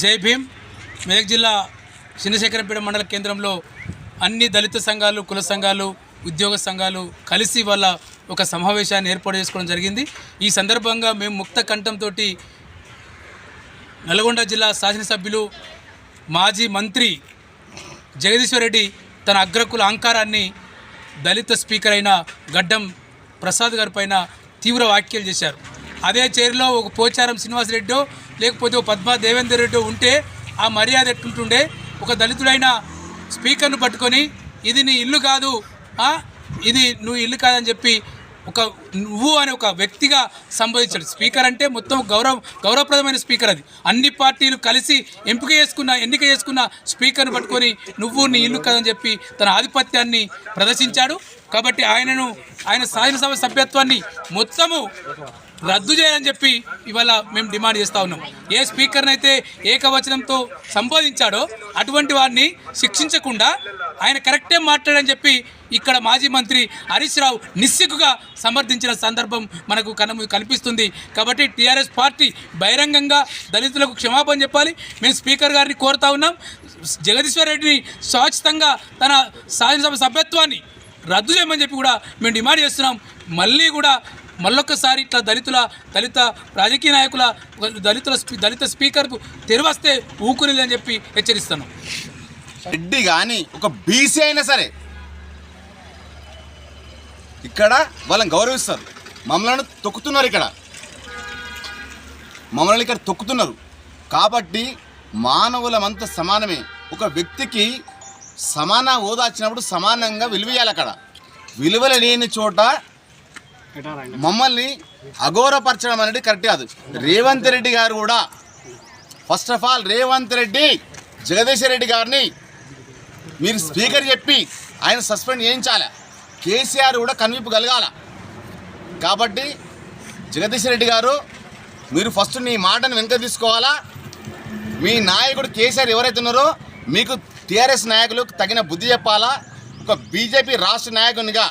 జై భీమ్. మెదక్ జిల్లా చిన్నశేఖరపేట మండల కేంద్రంలో అన్ని దళిత సంఘాలు కుల సంఘాలు ఉద్యోగ సంఘాలు కలిసి వాళ్ళ ఒక సమావేశాన్ని ఏర్పాటు చేసుకోవడం జరిగింది. ఈ సందర్భంగా మేము ముక్త కంఠంతో నల్గొండ జిల్లా శాసనసభ్యులు మాజీ మంత్రి జగదీశ్వర్ రెడ్డి తన అగ్రకుల అహంకారాన్ని దళిత స్పీకర్ అయిన గడ్డం ప్రసాద్ గారి పైన తీవ్ర వ్యాఖ్యలు చేశారు. అదే చైర్లో ఒక పోచారం శ్రీనివాసరెడ్డి లేకపోతే పద్మా దేవేందర్ రెడ్డి ఉంటే ఆ మర్యాద ఎట్టుంటుండే? ఒక దళితుడైన స్పీకర్ను పట్టుకొని ఇది నీ ఇల్లు కాదు ఇది నువ్వు ఇల్లు కాదని చెప్పి ఒక నువ్వు అనే ఒక వ్యక్తిగా సంబోధించాడు. స్పీకర్ అంటే మొత్తం గౌరవ గౌరవప్రదమైన స్పీకర్ అది. అన్ని పార్టీలు కలిసి ఎంపిక చేసుకున్న ఎన్నిక చేసుకున్న స్పీకర్ను పట్టుకొని నువ్వు నీ ఇల్లు కాదని చెప్పి తన ఆధిపత్యాన్ని ప్రదర్శించాడు. కాబట్టి ఆయనను ఆయన శాసనసభ సభ్యత్వాన్ని మొత్తము రద్దు చేయాలని చెప్పి ఇవాళ మేము డిమాండ్ చేస్తూ ఉన్నాం. ఏ స్పీకర్ని అయితే ఏకవచనంతో సంబోధించాడో అటువంటి వారిని శిక్షించకుండా ఆయన కరెక్టే మాట్లాడని చెప్పి ఇక్కడ మాజీ మంత్రి హరీష్ రావు నిస్సిగ్గుగా సమర్థించిన సందర్భం మనకు కన కనిపిస్తుంది. కాబట్టి టీఆర్ఎస్ పార్టీ బహిరంగంగా దళితులకు క్షమాపణ చెప్పాలి. మేము స్పీకర్ గారిని కోరుతా ఉన్నాం. జగదీశ్వర్ రెడ్డిని స్వచ్ఛతంగా తన శాసనసభ సభ్యత్వాన్ని రద్దు చేయమని చెప్పి కూడా మేము డిమాండ్ చేస్తున్నాం. మళ్ళీ కూడా మళ్ళొక్కసారి ఇట్లా దళితుల దళిత రాజకీయ నాయకుల దళితుల దళిత స్పీకర్కు తెరవస్తే ఊకునిదని చెప్పి హెచ్చరిస్తాను రెడ్డి కానీ ఒక బీసీ అయినా సరే ఇక్కడ వాళ్ళని గౌరవిస్తారు. మమ్మల్ని తొక్కుతున్నారు ఇక్కడ. మమ్మల్ని ఇక్కడ తొక్కుతున్నారు. కాబట్టి మానవులమంతా సమానమే. ఒక వ్యక్తికి సమాన హోదా వచ్చినప్పుడు సమానంగా విలువేయాలి అక్కడ. విలువలు లేని చోట మమ్మల్ని అఘోరపరచడం అనేది కరెక్ట్ కాదు. రేవంత్ రెడ్డి గారు కూడా first of all Revanth Reddy Jagadishwar Reddy గారిని మీరు స్పీకర్ చెప్పి ఆయన సస్పెండ్ చేయించాలి. కేసీఆర్ కూడా కనువిప్పు కలగాల. కాబట్టి జగదీశ్వరెడ్డి గారు మీరు ఫస్ట్ నీ మాటను వెనుక తీసుకోవాలా? మీ నాయకుడు కేసీఆర్ ఎవరైతే ఉన్నారో మీకు టీఆర్ఎస్ నాయకులకు తగిన బుద్ధి చెప్పాలా? ఒక బీజేపీ రాష్ట్ర నాయకునిగా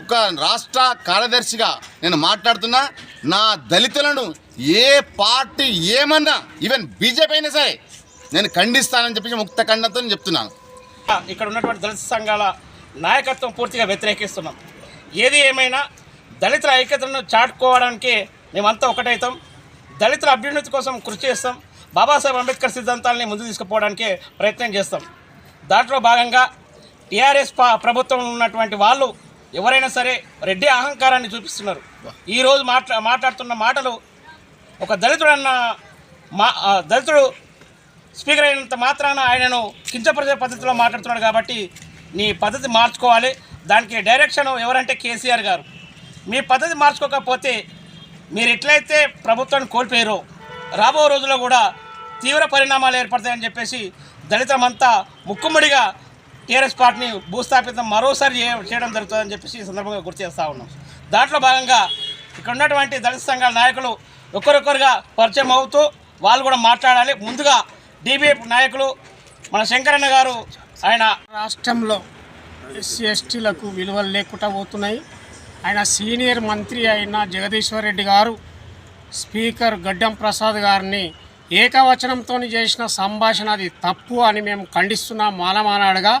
ఒక రాష్ట్ర కార్యదర్శిగా నేను మాట్లాడుతున్నా నా దళితులను ఏ పార్టీ ఏమన్నా ఈవెన్ బీజేపీ అయినా సరే నేను ఖండిస్తానని చెప్పి ముక్త ఖండంతో చెప్తున్నాను. ఇక్కడ ఉన్నటువంటి దళిత సంఘాల నాయకత్వం పూర్తిగా వ్యతిరేకిస్తున్నాం. ఏది ఏమైనా దళితుల ఐక్యతను చాటుకోవడానికి మేమంతా ఒకటవుతాం దళితుల అభ్యున్నతి కోసం కృషి చేస్తాం. బాబాసాహెబ్ అంబేద్కర్ సిద్ధాంతాలని ముందు తీసుకుపోవడానికి ప్రయత్నం చేస్తాం. దాంట్లో భాగంగా టీఆర్ఎస్ ప్రభుత్వం ఉన్నటువంటి వాళ్ళు ఎవరైనా సరే రెడ్డి అహంకారాన్ని చూపిస్తున్నారు. ఈరోజు మాట్లా మాట్లాడుతున్న మాటలు ఒక దళితుడన్న మా ఆ, దళితుడు స్పీకర్ అయినంత మాత్రాన ఆయనను కించపరిచే పద్ధతిలో మాట్లాడుతున్నాడు కాబట్టి నీ పద్ధతి మార్చుకోవాలి. దానికి డైరెక్షన్ ఎవరంటే కేసీఆర్ గారు. మీ పద్ధతి మార్చుకోకపోతే మీరు ఎట్లయితే ప్రభుత్వాన్ని కోల్పోయారో రాబో రోజుల్లో కూడా తీవ్ర పరిణామాలు ఏర్పడతాయని చెప్పేసి దళితమంతా ముక్కుమ్మడిగా టీఆర్ఎస్ పార్టీని భూస్థాపితం మరోసారి చేయడం జరుగుతుందని చెప్పేసి ఈ సందర్భంగా గుర్తు చేస్తూ ఉన్నాం. దాంట్లో భాగంగా ఇక్కడ ఉన్నటువంటి దళిత సంఘాల నాయకులు ఒకరొకరుగా పరిచయం అవుతూ వాళ్ళు కూడా మాట్లాడాలి. ముందుగా డీబీఎఫ్ నాయకులు మన శంకరన్న గారు ఆయన రాష్ట్రంలో ఎస్సీ ఎస్టీలకు విలువలు లేకుండా పోతున్నాయి. ఆయన సీనియర్ మంత్రి అయిన జగదీశ్వర్ రెడ్డి గారు స్పీకర్ గడ్డం ప్రసాద్ గారిని ఏకవచనంతో చేసిన సంభాషణ అది తప్పు అని మేము ఖండిస్తున్నాం మాలమానాడుగా.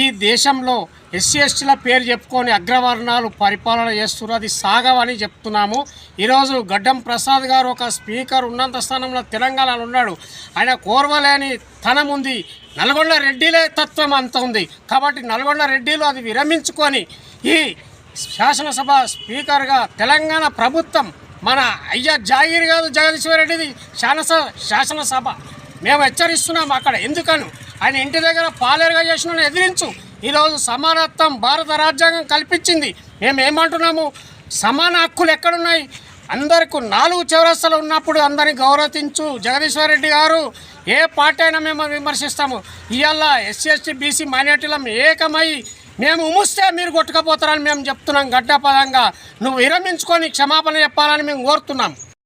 ఈ దేశంలో ఎస్సీ ఎస్టీల పేరు చెప్పుకొని అగ్రవర్ణాలు పరిపాలన చేస్తున్నారు. అది సాగవని చెప్తున్నాము. ఈరోజు గడ్డం ప్రసాద్ గారు ఒక స్పీకర్ ఉన్నంత స్థానంలో తెలంగాణలో ఉన్నాడు. ఆయన కోరవలేని తనం ఉంది. నల్గొండ రెడ్డిలే తత్వం అంత ఉంది. కాబట్టి నల్గొండ రెడ్డిలు అది విరమించుకొని ఈ శాసనసభ స్పీకర్గా తెలంగాణ ప్రభుత్వం మన అయ్యా జాగీర్ కాదు జగదీశ్వరరెడ్డిది రెడ్డిది శాసనసభ శాసనసభ. మేము హెచ్చరిస్తున్నాం అక్కడ. ఎందుకను? ఆయన ఇంటి దగ్గర పాలేరుగా చేసిన ఎదిరించు. ఈరోజు సమానత్వం భారత రాజ్యాంగం కల్పించింది. మేము ఏమంటున్నాము? సమాన హక్కులు ఎక్కడున్నాయి? అందరికీ నాలుగు చౌరస్తలు ఉన్నప్పుడు అందరిని గౌరవించు జగదీశ్వర్ రెడ్డి గారు. ఏ పార్టీ అయినా మేము విమర్శిస్తాము. ఇవాళ ఎస్సీ ఎస్టీ బీసీ మైనార్టీలం ఏకమై మేము ఉముస్తే మీరు కొట్టుకపోతారని మేము చెప్తున్నాం గడ్డపదంగా. నువ్వు విరమించుకొని క్షమాపణ చెప్పాలని మేము కోరుతున్నాం.